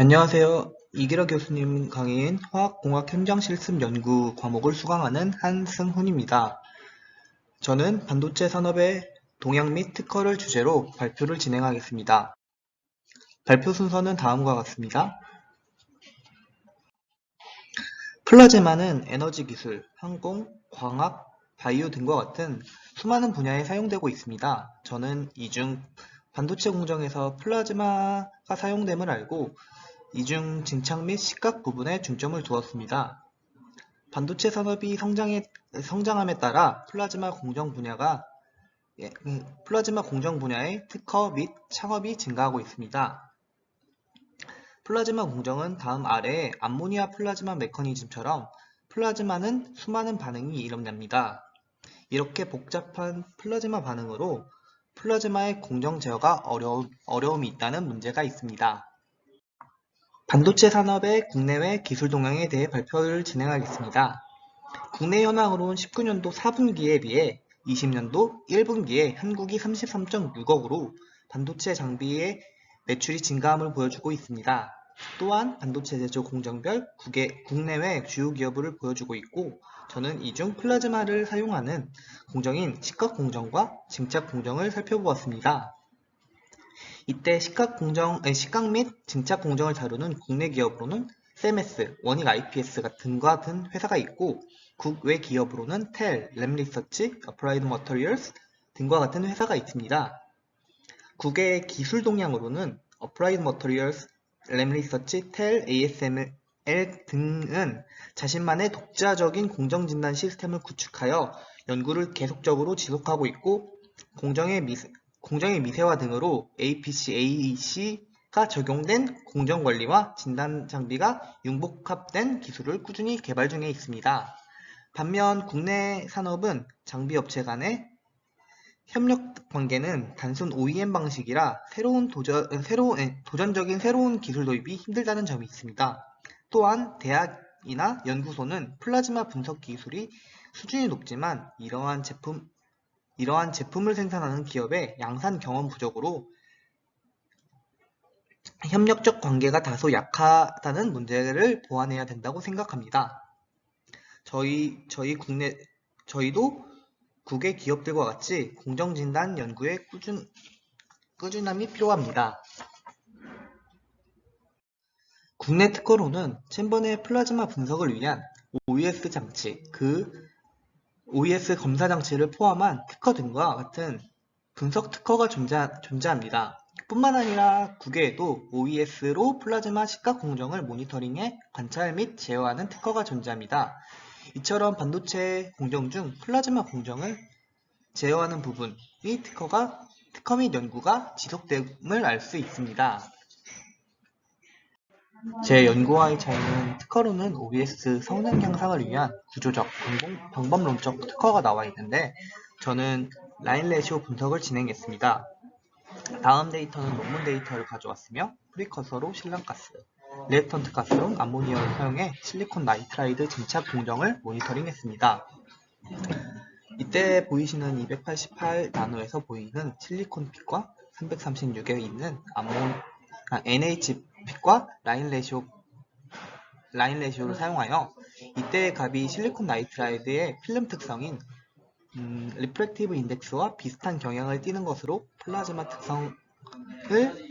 안녕하세요. 이기러 교수님 강의인 화학공학 현장 실습 연구 과목을 수강하는 한승훈입니다. 저는 반도체 산업의 동향 및 특허를 주제로 발표를 진행하겠습니다. 발표 순서는 다음과 같습니다. 플라즈마는 에너지 기술, 항공, 광학, 바이오 등과 같은 수많은 분야에 사용되고 있습니다. 저는 이중 반도체 공정에서 플라즈마가 사용됨을 알고 이중 진착 및 식각 부분에 중점을 두었습니다. 반도체 산업이 성장에, 성장함에 따라 플라즈마 공정 분야가 예, 음, 플라즈마 공정 분야의 특허 및 창업이 증가하고 있습니다. 플라즈마 공정은 다음 아래의 암모니아 플라즈마 메커니즘처럼 플라즈마는 수많은 반응이 일어납니다. 이렇게 복잡한 플라즈마 반응으로 플라즈마의 공정 제어가 어려움, 어려움이 있다는 문제가 있습니다. 반도체 산업의 국내외 기술 동향에 대해 발표를 진행하겠습니다. 국내 현황으로는 19년도 4분기에 비해 20년도 1분기에 한국이 33.6억으로 반도체 장비의 매출이 증가함을 보여주고 있습니다. 또한 반도체 제조 공정별 국내외 주요 기업을 보여주고 있고 저는 이 중 플라즈마를 사용하는 공정인 식각 공정과 증착 공정을 살펴보았습니다. 이때 식각 공정, 아니, 식각 및 증착 공정을 다루는 국내 기업으로는 세메스, 원익 IPS 등과 같은 회사가 있고 국외 기업으로는 텔, 램리서치, 어플라이드 머터리얼스 등과 같은 회사가 있습니다. 국외 기술 동향으로는 어플라이드 머터리얼스, 램리서치, 텔, ASML 등은 자신만의 독자적인 공정 진단 시스템을 구축하여 연구를 계속적으로 지속하고 있고 공정의 미, 공정의 미세화 등으로 APC, AEC가 적용된 공정관리와 진단 장비가 융복합된 기술을 꾸준히 개발 중에 있습니다. 반면 국내 산업은 장비 업체 간의 협력 관계는 단순 OEM 방식이라 새로운 도전, 새로운, 도전적인 새로운 기술 도입이 힘들다는 점이 있습니다. 또한 대학이나 연구소는 플라즈마 분석 기술이 수준이 높지만 이러한 제품, 이러한 제품을 생산하는 기업의 양산 경험 부족으로 협력적 관계가 다소 약하다는 문제를 보완해야 된다고 생각합니다. 저희, 저희 국내, 저희도 국외 기업들과 같이 공정진단 연구에 꾸준, 꾸준함이 필요합니다. 국내 특허로는 챔버 내 플라즈마 분석을 위한 OES 장치, 그 OES 검사 장치를 포함한 특허 등과 같은 분석 특허가 존재, 존재합니다. 뿐만 아니라 국외에도 OES로 플라즈마 식각 공정을 모니터링해 관찰 및 제어하는 특허가 존재합니다. 이처럼 반도체 공정 중 플라즈마 공정을 제어하는 부분이 특허가 특허 및 연구가 지속됨을 알 수 있습니다. 제 연구와의 차이는 특허로는 OBS 성능 향상을 위한 구조적, 방법, 방법 론적 특허가 나와 있는데 저는 라인 레시오 분석을 진행했습니다. 다음 데이터는 논문 데이터를 가져왔으며 프리커서로 실란가스, 리액턴트 가스로 암모니아를 사용해 실리콘 나이트라이드 증착 공정을 모니터링했습니다. 이때 보이시는 288 나노에서 보이는 실리콘 핏과 336에 있는 암모, 아, NH 핏과 라인 레시오 라인 레시오를 사용하여 이때의 값이 실리콘 나이트라이드의 필름 특성인 음, 리프렉티브 인덱스와 비슷한 경향을 띠는 것으로 플라즈마 특성을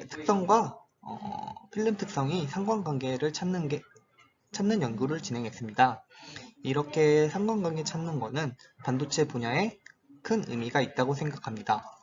특성과 어, 필름 특성이 상관관계를 찾는 게 찾는 연구를 진행했습니다. 이렇게 상관관계 찾는 것은 반도체 분야에 큰 의미가 있다고 생각합니다.